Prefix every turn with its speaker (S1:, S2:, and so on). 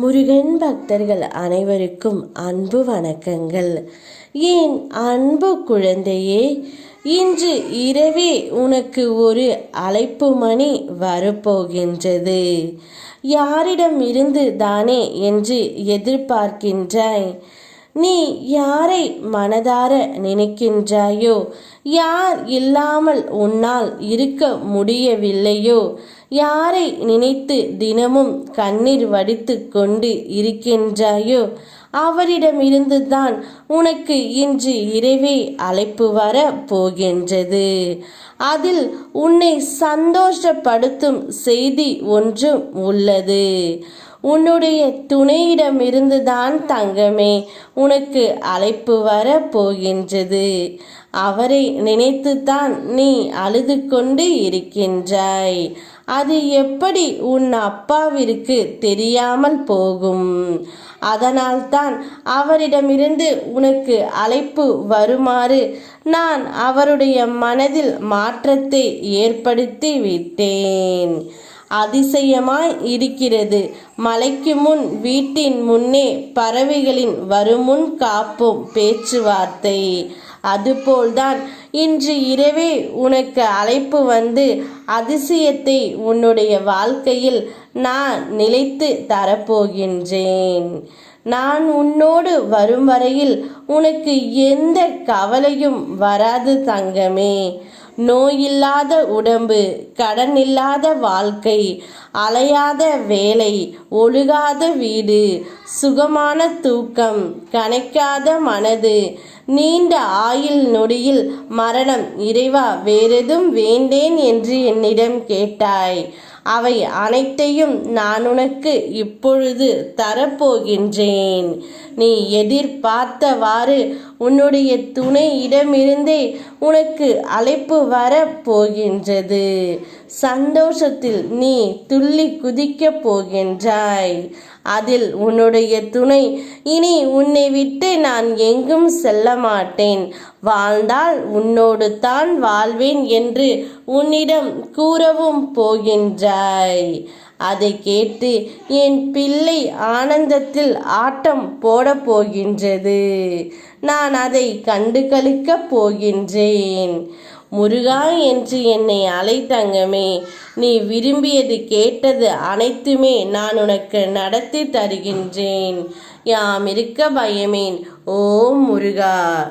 S1: முருகன் பக்தர்கள் அனைவருக்கும் அன்பு வணக்கங்கள். ஏன் அன்பு குழந்தையே இன்று இரவே உனக்கு ஒரு அழைப்பு மணி வரப்போகின்றது. யாரிடம் இருந்து தானே என்று எதிர்பார்க்கின்றாய். நீ யாரை மனதார நினைக்கின்றாயோ? யார் இல்லாமல் உன்னால் இருக்க முடியவில்லையோ? யாரை நினைத்து தினமும் கண்ணீர் வடித்து கொண்டு இருக்கின்றாயோ? அவரிடமிருந்து தான் உனக்கு இன்று இரவே அழைப்பு வர போகின்றது. அதில் உன்னை சந்தோஷப்படுத்தும் செய்தி ஒன்றும் உள்ளது. உன்னுடைய துணையிடமிருந்து தான் தங்கமே. உனக்கு அழைப்பு வர போகின்றது. அவரை நினைத்துத்தான் நீ அழுது கொண்டு இருக்கின்றாய். அது எப்படி உன் அப்பாவிற்கு தெரியாமல் போகும்? அதனால்தான் அவரிடமிருந்து உனக்கு அழைப்பு வருமாறு நான் அவருடைய மனதில் மாற்றத்தை ஏற்படுத்தி விட்டேன். அதிசயமாய் இருக்கிறது. மலைக்கு முன் வீட்டின் முன்னே பறவைகளின் வருமுன் காப்போம் பேச்சுவார்த்தை. அதுபோல்தான். இன்று இரவே உனக்கு அழைப்பு வந்து அதிசயத்தை உன்னுடைய வாழ்க்கையில் நான் நிலைத்து தரப்போகின்றேன். நான் உன்னோடு வரும் வரையில் உனக்கு எந்த கவலையும் வராது தங்கமே. நோயில்லாத உடம்பு கடன் இல்லாத வாழ்க்கை அலையாத வேலை ஒழுகாத வீடு சுகமான தூக்கம் கணக்காத மனது நீண்ட ஆயுள் நொடியில் மரணம் இறைவா வேறெதும் வேண்டேன் என்று என்னிடம் கேட்டாய். அவை அனைத்தையும் நான் உனக்கு இப்பொழுது தரப்போகின்றேன். நீ எதிர்பார்த்தவாறு உன்னுடைய துணையிடமிருந்தே உனக்கு அழைப்பு வர போகின்றது. சந்தோஷத்தில் நீ துள்ளி குதிக்கப் போகின்றாய். அதில் உன்னுடைய துணை. இனி உன்னை விட்டு நான் எங்கும் செல்ல மாட்டேன். வாழ்ந்தால் உன்னோடு தான் வாழ்வேன் என்று உன்னிடம் கூறவும் போகின்றாய். அதை கேட்டு என் பிள்ளை ஆனந்தத்தில் ஆட்டம் போட போகின்றது. நான் அதை கண்டு கழிக்கப் போகின்றேன். முருகா என்று என்னை அழைத்தங்கமே நீ விரும்பியது கேட்டது அனைத்துமே நான் உனக்கு நடத்தி தருகின்றேன். யாம் இருக்க பயமேன். ஓம் முருகா.